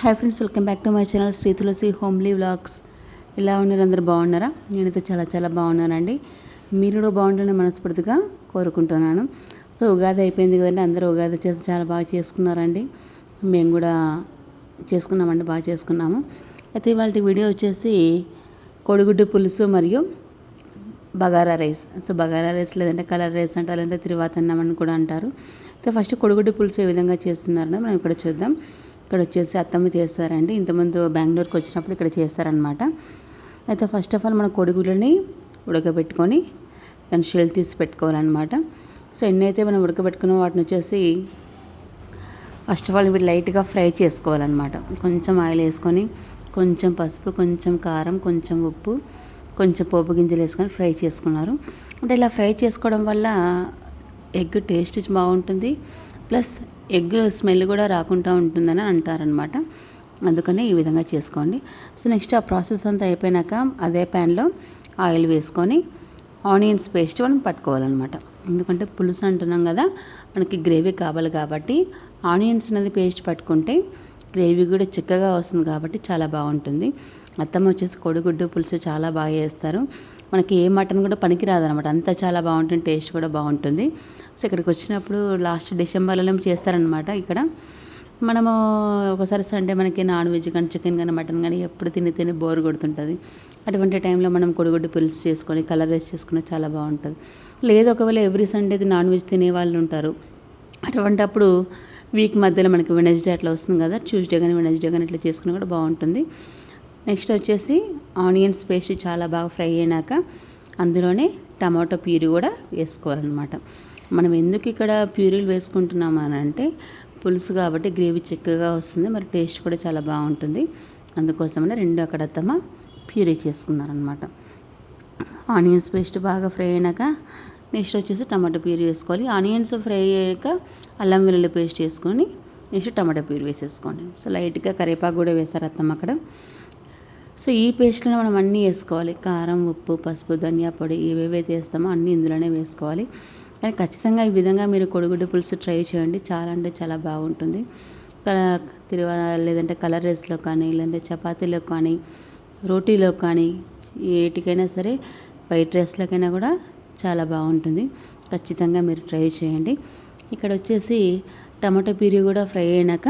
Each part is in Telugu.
Hi friends welcome back to my channel Shri Tulasi homely vlogs ఇలా ఉన్నారు? అందరు బాగున్నారా? నేనైతే చాలా చాలా బాగున్నానండి. మీరు కూడా బాగుంటుందని మనస్ఫూర్తిగా కోరుకుంటున్నాను. సో ఉగాది అయిపోయింది కదండి. అందరూ ఉగాది చేసి చాలా బాగా చేసుకున్నారండి. మేము కూడా చేసుకున్నామండి బాగా చేసుకున్నాము. అయితే ఇవాళ వీడియో వచ్చేసి కోడిగుడ్డు పులుసు మరియు bagara rice. So bagara rice లేదంటే కలర్ రైస్ అంటారు లేదంటే తిరువాతన్నం అని కూడా అంటారు. అయితే ఫస్ట్ కొడుగుడ్డు పులుసు ఏ విధంగా చేస్తున్నారని మనం ఇక్కడ చూద్దాం. ఇక్కడ వచ్చేసి అత్తమ్మ చేస్తారండి. ఇంతకుముందు బెంగళూరుకి వచ్చినప్పుడు ఇక్కడ చేస్తారనమాట అయితే ఫస్ట్ ఆఫ్ ఆల్ మన కొడుగులని ఉడకబెట్టుకొని దాని షెల్ తీసి పెట్టుకోవాలన్నమాట. సో ఎన్నైతే మనం ఉడకబెట్టుకున్న వాటిని వచ్చేసి ఫస్ట్ ఆఫ్ ఆల్ ఇవి లైట్గా ఫ్రై చేసుకోవాలన్నమాట. కొంచెం ఆయిల్ వేసుకొని కొంచెం పసుపు కొంచెం కారం కొంచెం ఉప్పు కొంచెం పోపు గింజలు వేసుకొని ఫ్రై చేసుకున్నారు. అంటే ఇలా ఫ్రై చేసుకోవడం వల్ల ఎగ్ టేస్ట్ బాగుంటుంది. ప్లస్ ఎగ్ స్మెల్ కూడా రాకుండా ఉంటుందని అంటారనమాట అందుకనే ఈ విధంగా చేసుకోండి. సో నెక్స్ట్ ఆ ప్రాసెస్ అంతా అయిపోయినాక అదే ప్యాన్లో ఆయిల్ వేసుకొని ఆనియన్స్ పేస్ట్ మనం పట్టుకోవాలన్నమాట. ఎందుకంటే పులుసు అంటున్నాం కదా మనకి గ్రేవీ కావాలి కాబట్టి ఆనియన్స్ అనేది పేస్ట్ పట్టుకుంటే గ్రేవీ కూడా చిక్కగా వస్తుంది కాబట్టి చాలా బాగుంటుంది. అత్తమ్మ వచ్చేసి కోడిగుడ్డు పులుసు చాలా బాగా చేస్తారు. మనకి ఏ మటన్ కూడా పనికిరాదనమాట అంతా చాలా బాగుంటుంది టేస్ట్ కూడా బాగుంటుంది. సో ఇక్కడికి వచ్చినప్పుడు లాస్ట్ డిసెంబర్లో చేస్తారనమాట ఇక్కడ. మనము ఒకసారి సండే మనకి నాన్ వెజ్ కానీ చికెన్ కానీ మటన్ కానీ ఎప్పుడు తిని తిని బోర్ కొడుతుంటుంది. అటువంటి టైంలో మనం కొడుగుడ్డు పులుసు చేసుకొని కలర్ రైస్ చేసుకుని చాలా బాగుంటుంది. లేదు ఒకవేళ ఎవ్రీ సండే నాన్ వెజ్ తినే వాళ్ళు ఉంటారు. అటువంటి అప్పుడు వీక్ మధ్యలో మనకి వెనస్డే అట్లా వస్తుంది కదా ట్యూస్డే కానీ వెనస్డే కానీ ఇట్లా చేసుకుని కూడా బాగుంటుంది. నెక్స్ట్ వచ్చేసి ఆనియన్స్ పేస్ట్ చాలా బాగా ఫ్రై అయినాక అందులోనే టమాటో ప్యూరీ కూడా వేసుకోవాలన్నమాట. మనం ఎందుకు ఇక్కడ ప్యూరీలు వేసుకుంటున్నాము అని అంటే పులుసు కాబట్టి గ్రేవీ చిక్కగా వస్తుంది మరి టేస్ట్ కూడా చాలా బాగుంటుంది. అందుకోసమనే రెండు అక్కడ తమ ప్యూరీ చేసుకున్నారనమాట ఆనియన్స్ పేస్ట్ బాగా ఫ్రై అయినాక నెక్స్ట్ వచ్చేసి టమాటో ప్యూరీ వేసుకోవాలి. ఆనియన్స్ ఫ్రై అయ్యాక అల్లం వెల్లుల్లి పేస్ట్ వేసుకొని నెక్స్ట్ టమాటో ప్యూరీ వేసేసుకోండి. సో లైట్గా కరివేపాకు కూడా వేసారు అత్తమ్మ అక్కడ. సో ఈ పేస్ట్లో మనం అన్నీ వేసుకోవాలి. కారం ఉప్పు పసుపు ధనియా పొడి ఏవేవైతే వేస్తామో అన్నీ ఇందులోనే వేసుకోవాలి. కానీ ఖచ్చితంగా ఈ విధంగా మీరు కొడిగుడ్డు పులుసు ట్రై చేయండి. చాలా అంటే చాలా బాగుంటుంది. తిరువ లేదంటే కలర్ రైస్లో కానీ లేదంటే చపాతీలో కానీ రోటీలో కానీ ఏటికైనా సరే వైట్ రైస్లోకైనా కూడా చాలా బాగుంటుంది. ఖచ్చితంగా మీరు ట్రై చేయండి. ఇక్కడ వచ్చేసి టమాటో ప్యూరీ కూడా ఫ్రై అయినాక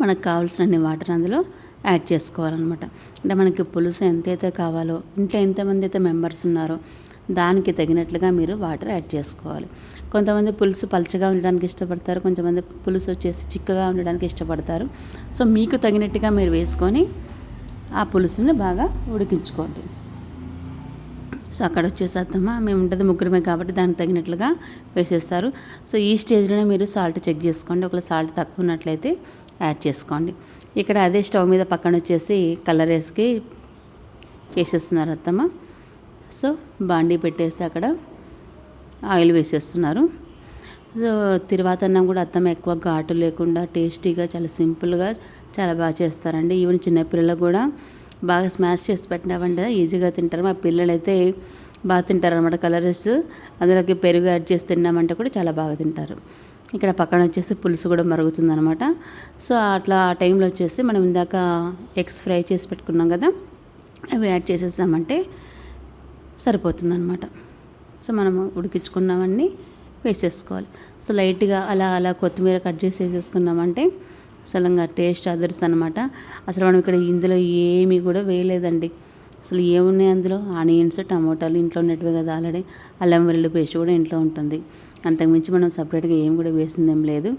మనకు కావాల్సిన వాటర్ అందులో యాడ్ చేసుకోవాలన్నమాట. అంటే మనకి పులుసు ఎంతైతే కావాలో ఇంట్లో ఎంతమంది అయితే మెంబర్స్ ఉన్నారో దానికి తగినట్లుగా మీరు వాటర్ యాడ్ చేసుకోవాలి. కొంతమంది పులుసు పలచగా ఉండడానికి ఇష్టపడతారు కొంతమంది పులుసు వచ్చేసి చిక్కగా ఉండడానికి ఇష్టపడతారు. సో మీకు తగినట్టుగా మీరు వేసుకొని ఆ పులుసుని బాగా ఉడికించుకోండి. సో అక్కడ వచ్చేసేద్దామా? మేము ఉంటుంది ముగ్గురమే కాబట్టి దానికి తగినట్లుగా వేసేస్తారు. సో ఈ స్టేజ్లోనే మీరు సాల్ట్ చెక్ చేసుకోండి. ఒకవేళ సాల్ట్ తక్కువ ఉన్నట్లయితే యాడ్ చేసుకోండి. ఇక్కడ అదే స్టవ్ మీద పక్కన వచ్చేసి కలర్ వేసుకి చేసేస్తున్నారు అత్తమ్మ. సో బాండీ పెట్టేసి అక్కడ ఆయిల్ వేసేస్తున్నారు. సో తిరువాతన్నం కూడా అత్తమ్మ ఎక్కువ ఘాటు లేకుండా టేస్టీగా చాలా సింపుల్గా చాలా బాగా చేస్తారండి. ఈవెన్ చిన్నపిల్లలకు కూడా బాగా స్మాష్ చేసి పెట్టినామంటే ఈజీగా తింటారు. మా పిల్లలైతే బాగా తింటారు అనమాట కలర్స్. అందులోకి పెరుగు యాడ్ చేసి తిన్నామంటే కూడా చాలా బాగా తింటారు. ఇక్కడ పక్కన వచ్చేసి పులుసు కూడా మరుగుతుందనమాట సో అట్లా ఆ టైంలో వచ్చేసి మనం ఇందాక ఎగ్స్ ఫ్రై చేసి పెట్టుకున్నాం కదా అవి యాడ్ చేసేసామంటే సరిపోతుందనమాట సో మనము ఉడికించుకున్నవన్నీ వేసేసుకోవాలి. సో లైట్గా అలా అలా కొత్తిమీర కట్ చేసి వేసేసుకున్నామంటే అసలు టేస్ట్ అదర్స్ అనమాట అసలు మనం ఇక్కడ ఇందులో ఏమీ కూడా వేయలేదండి. అసలు ఏమున్నాయి అందులో? ఆనియన్స్ టమోటాలు ఇంట్లో ఉన్నట్టువే కదా ఆల్రెడీ. అల్లం వెల్లుల్లి పేస్ట్ కూడా ఇంట్లో ఉంటుంది. అంతకుమించి మనం సపరేట్గా ఏం కూడా వేసిందేం లేదు.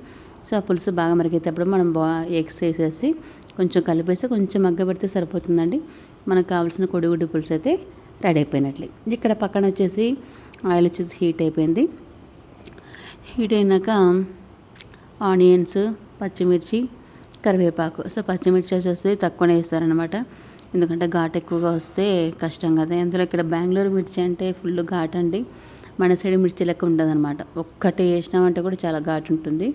సో ఆ పులుసు బాగా మరిగేటప్పుడు మనం బా ఎగ్స్ వేసేసి కొంచెం కలిపేసి కొంచెం మగ్గ పెడితే సరిపోతుందండి. మనకు కావాల్సిన కొడిగుడ్డు పులుసు అయితే రెడీ అయిపోయినట్లే. ఇక్కడ పక్కన వచ్చేసి ఆయిల్ వచ్చేసి హీట్ అయిపోయింది. హీట్ అయినాక ఆనియన్స్ పచ్చిమిర్చి కరివేపాకు. సో పచ్చిమిర్చి వచ్చేసి తక్కువనే వేస్తారనమాట ఎందుకంటే ఘాట్ ఎక్కువగా వస్తే కష్టం కదా. అందులో ఇక్కడ బెంగళూరు మిర్చి అంటే ఫుల్ ఘాట్ అండి. మన సైడ్ మిర్చి లెక్క ఉండదన్నమాట. ఒక్కటి వేసినామంటే కూడా చాలా ఘాటు ఉంటుంది.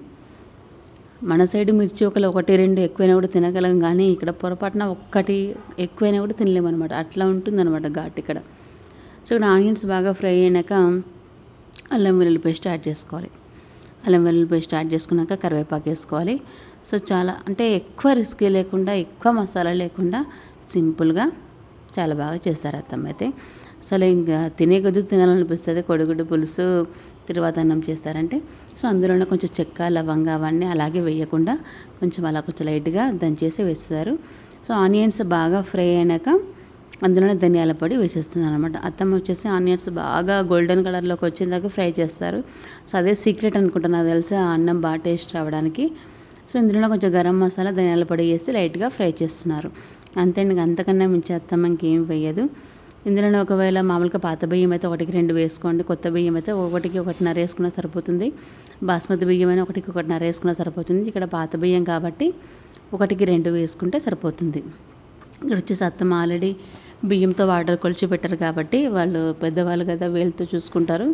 మన సైడ్ మిర్చి ఒకళ్ళు ఒకటి రెండు ఎక్కువైనా కూడా తినగలం కానీ ఇక్కడ పొరపాటున ఒక్కటి ఎక్కువైనా కూడా తినలేమన్నమాట. అట్లా ఉంటుందన్నమాట ఘాట్ ఇక్కడ. సో ఇక్కడ ఆనియన్స్ బాగా ఫ్రై అయినాక అల్లం వెల్లుల్లి పేస్ట్ యాడ్ చేసుకోవాలి. అల్లం వెల్లుల్లి పేస్ట్ యాడ్ చేసుకున్నాక కరివేపాకు వేసుకోవాలి. సో చాలా అంటే ఎక్కువ రిస్క్ లేకుండా ఎక్కువ మసాలా లేకుండా సింపుల్గా చాలా బాగా చేస్తారు అత్తమ్మ అయితే. అసలు ఇంకా తినే కొద్ది తినాలనిపిస్తుంది కొడుగుడ్డు పులుసు తిరువాత అన్నం చేస్తారంటే. సో అందులోనే కొంచెం చెక్క లవంగ అవన్నీ అలాగే వేయకుండా కొంచెం అలా కొంచెం లైట్గా దంచేసి వేస్తారు. సో ఆనియన్స్ బాగా ఫ్రై అయినాక అందులోనే ధనియాల పొడి వేసేస్తున్నాను అనమాట అత్తమ్మ వచ్చేసి ఆనియన్స్ బాగా గోల్డెన్ కలర్లోకి వచ్చేదాకా ఫ్రై చేస్తారు. సో అదే సీక్రెట్ అనుకుంటున్నా నాకు తెలిసి ఆ అన్నం బాగా టేస్ట్ రావడానికి. సో ఇందులో కొంచెం గరం మసాలా ధనియాల పొడి వేసి లైట్గా ఫ్రై చేస్తున్నారు. అంతే అండి అంతకన్నా మించి అత్తమ్మ ఇంకేం వేయదు ఇందులోనే ఒకవేళ మామూలుగా పాత బియ్యం అయితే ఒకటికి రెండు వేసుకోండి కొత్త బియ్యం అయితే ఒకటికి ఒకటిన్నర వేసుకున్నా సరిపోతుంది. బాస్మతి బియ్యం అయినా ఒకటికి ఒకటిన్నర వేసుకున్నా సరిపోతుంది. ఇక్కడ పాత బియ్యం కాబట్టి ఒకటికి రెండు వేసుకుంటే సరిపోతుంది. ఇక్కడ వచ్చేసి అత్తమ్మ ఆల్రెడీ బియ్యంతో వాటర్ కొలిచి పెట్టారు కాబట్టి వాళ్ళు పెద్దవాళ్ళు కదా వేలుతో చూసుకుంటారు.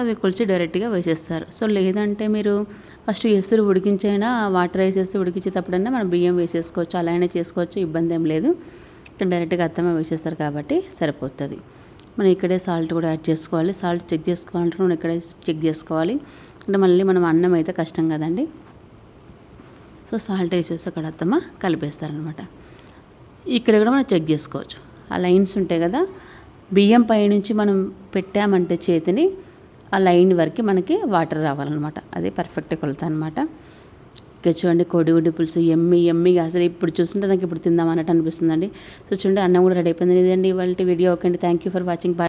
అవి కొలిచి డైరెక్ట్గా వేసేస్తారు. సో లేదంటే మీరు ఫస్ట్ ఎసురు ఉడికించైనా వాటర్ వేసేసి ఉడికించేటప్పుడైనా మనం బియ్యం వేసేసుకోవచ్చు అలా అయినా చేసుకోవచ్చు ఇబ్బంది ఏం లేదు. ఇక్కడ డైరెక్ట్గా అత్తమ్మ వేసేస్తారు కాబట్టి సరిపోతుంది. మనం ఇక్కడే సాల్ట్ కూడా యాడ్ చేసుకోవాలి. సాల్ట్ చెక్ చేసుకోవాలంటే మనం ఇక్కడే చెక్ చేసుకోవాలి. అంటే మళ్ళీ మనం అన్నం అయితే కష్టం కదండి. సో సాల్ట్ వేసేసి అక్కడ అత్తమ్మ కలిపేస్తారనమాట ఇక్కడ కూడా మనం చెక్ చేసుకోవచ్చు. ఆ లైన్స్ ఉంటాయి కదా బియ్యం పైనుంచి మనం పెట్టామంటే చేతిని ఆ లైన్ వరకు మనకి వాటర్ రావాలన్నమాట. అది పర్ఫెక్ట్ కొలత అనమాట ఇక చూడండి కోడిగుడ్డి పులుసు ఎమ్మి ఎమ్మిగా అసలు ఇప్పుడు చూస్తుంటే నాకు ఇప్పుడు తిందాం అన్నట్టు అనిపిస్తుందండి. సో చూడండి అన్నం కూడా రెడీ అయిపోయింది. ఇదండి ఇవాళ వీడియో. ఓకే అండి. Thank you for watching bye